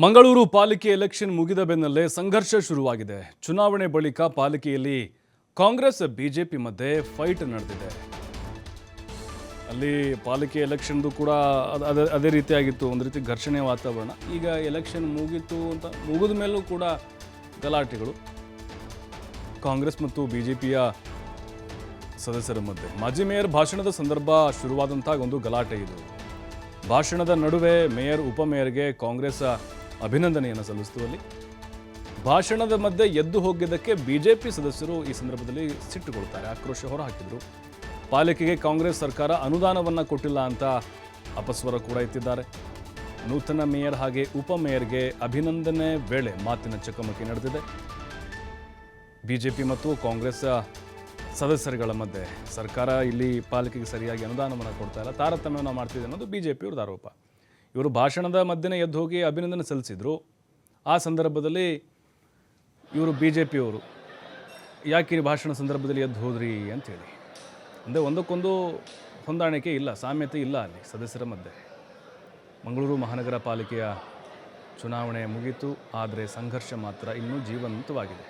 ಮಂಗಳೂರು ಪಾಲಿಕೆ ಎಲೆಕ್ಷನ್ ಮುಗಿದ ಬೆನ್ನಲ್ಲೇ ಸಂಘರ್ಷ ಶುರುವಾಗಿದೆ. ಚುನಾವಣೆ ಬಳಿಕ ಪಾಲಿಕೆಯಲ್ಲಿ ಕಾಂಗ್ರೆಸ್, ಬಿಜೆಪಿ ಮಧ್ಯೆ ಫೈಟ್ ನಡೆದಿದೆ. ಅಲ್ಲಿ ಪಾಲಿಕೆ ಎಲೆಕ್ಷನ್ದು ಕೂಡ ಅದ್- ಅದೇ ಅದೇ ರೀತಿಯಾಗಿತ್ತು. ಒಂದು ರೀತಿ ಘರ್ಷಣೆ ವಾತಾವರಣ. ಈಗ ಎಲೆಕ್ಷನ್ ಮುಗೀತು ಅಂತ, ಮುಗಿದ ಮೇಲೂ ಕೂಡ ಗಲಾಟೆಗಳು. ಕಾಂಗ್ರೆಸ್ ಮತ್ತು ಬಿ ಜೆ ಪಿಯ ಸದಸ್ಯರ ಮಧ್ಯೆ. ಮಾಜಿ ಮೇಯರ್ ಭಾಷಣದ ಸಂದರ್ಭ ಶುರುವಾದಂಥ ಒಂದು ಗಲಾಟೆ ಇದು. ಭಾಷಣದ ನಡುವೆ ಮೇಯರ್ ಉಪಮೇಯರ್ಗೆ ಕಾಂಗ್ರೆಸ್ ಅಭಿನಂದನೆಯನ್ನು ಸಲ್ಲಿಸುವಲ್ಲಿ ಭಾಷಣದ ಮಧ್ಯೆ ಎದ್ದು ಹೋಗಿದ್ದಕ್ಕೆ ಬಿಜೆಪಿ ಸದಸ್ಯರು ಈ ಸಂದರ್ಭದಲ್ಲಿ ಸಿಟ್ಟುಕೊಳ್ತಾರೆ, ಆಕ್ರೋಶ ಹೊರಹಾಕಿದರು. ಪಾಲಿಕೆಗೆ ಕಾಂಗ್ರೆಸ್ ಸರ್ಕಾರ ಅನುದಾನವನ್ನು ಕೊಟ್ಟಿಲ್ಲ ಅಂತ ಅಪಸ್ವರ ಕೂಡ ಎತ್ತಿದ್ದಾರೆ. ನೂತನ ಮೇಯರ್ ಹಾಗೆ ಉಪಮೇಯರ್ಗೆ ಅಭಿನಂದನೆ ವೇಳೆ ಮಾತಿನ ಚಕಮಕಿ ನಡೆದಿದೆ. ಬಿಜೆಪಿ ಮತ್ತು ಕಾಂಗ್ರೆಸ್ ಸದಸ್ಯರುಗಳ ಮಧ್ಯೆ. ಸರ್ಕಾರ ಇಲ್ಲಿ ಪಾಲಿಕೆಗೆ ಸರಿಯಾಗಿ ಅನುದಾನವನ್ನು ಕೊಡ್ತಾ ಇಲ್ಲ. ತಾರತಮ್ಯವನ್ನು ಮಾಡ್ತಿದೆ ಅನ್ನೋದು ಬಿ ಜೆ ಪಿಯವ್ರದ್ದು ಆರೋಪ. ಇವರು ಭಾಷಣದ ಮಧ್ಯೆ ಎದ್ದು ಹೋಗಿ ಅಭಿನಂದನೆ ಸಲ್ಲಿಸಿದರು. ಆ ಸಂದರ್ಭದಲ್ಲಿ ಇವರು ಬಿ ಜೆ ಪಿಯವರು ಯಾಕೆ ಭಾಷಣ ಸಂದರ್ಭದಲ್ಲಿ ಎದ್ದು ಹೋದ್ರಿ ಅಂಥೇಳಿ ಅಂದರೆ ಒಂದಕ್ಕೊಂದು ಹೊಂದಾಣಿಕೆ ಇಲ್ಲ, ಸಾಮ್ಯತೆ ಇಲ್ಲ ಅಲ್ಲಿ ಸದಸ್ಯರ ಮಧ್ಯೆ. ಮಂಗಳೂರು ಮಹಾನಗರ ಪಾಲಿಕೆಯ ಚುನಾವಣೆ ಮುಗೀತು, ಆದರೆ ಸಂಘರ್ಷ ಮಾತ್ರ ಇನ್ನೂ ಜೀವಂತವಾಗಿದೆ.